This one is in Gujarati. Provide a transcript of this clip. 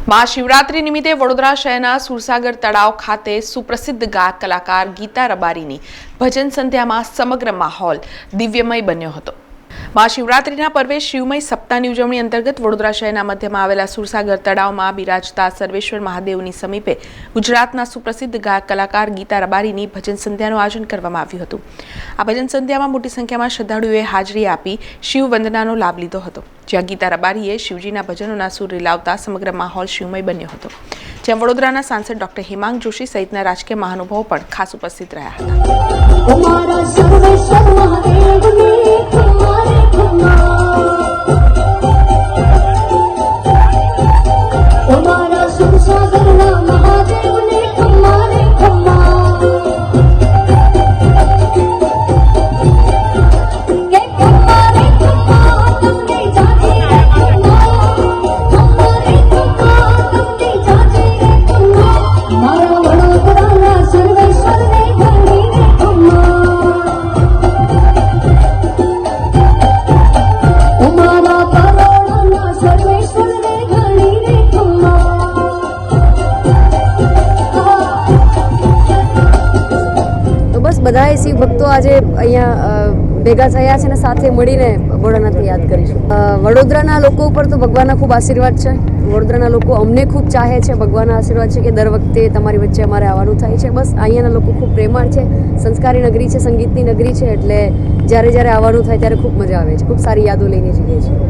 મહાશિવરાત્રી નિમિત્તે વડોદરા શહેરના સુરસાગર તળાવ ખાતે સુપ્રસિદ્ધ ગાયક કલાકાર ગીતા રબારીની ભજન સંધ્યામાં સમગ્ર માહોલ દિવ્યમય બન્યો હતો. મહાશિવરાત્રિના પર્વે શિવમય સપ્તાહની ઉજવણી અંતર્ગત વડોદરા શહેરના મધ્યમાં આવેલા સુરસાગર તળાવમાં બિરાજતા સર્વેશ્વર મહાદેવની સમીપે ગુજરાતના સુપ્રસિદ્ધ ગાયક કલાકાર ગીતા રબારીની ભજન સંધ્યાનું આયોજન કરવામાં આવ્યું હતું. આ ભજન સંધ્યામાં મોટી સંખ્યામાં શ્રદ્ધાળુઓએ હાજરી આપી શિવ વંદનાનો લાભ લીધો હતો. જ્યાં ગીતા રબારીએ શિવજીના ભજનોના સુર રિલાવતા સમગ્ર માહોલ શિવમય બન્યો હતો. જ્યાં વડોદરાના સાંસદ ડોક્ટર હેમાંગ જોશી સહિતના રાજકીય મહાનુભાવો પણ ખાસ ઉપસ્થિત રહ્યા હતા. બસ શિવ ભક્તો આજે અહીંયા ભેગા થયા છે અને સાથે મળીને ભોળાનાથને યાદ કરીશું. વડોદરાના લોકો ઉપર તો ભગવાનના ખૂબ આશીર્વાદ છે. વડોદરાના લોકો અમને ખૂબ ચાહે છે, ભગવાનના આશીર્વાદ છે કે દર વખતે તમારી વચ્ચે અમારે આવવાનું થાય છે. બસ અહીંયાના લોકો ખૂબ પ્રેમાળ છે, સંસ્કારી નગરી છે, સંગીતની નગરી છે, એટલે જ્યારે જ્યારે આવવાનું થાય ત્યારે ખૂબ મજા આવે છે. ખૂબ સારી યાદો લઈને જઈએ છીએ.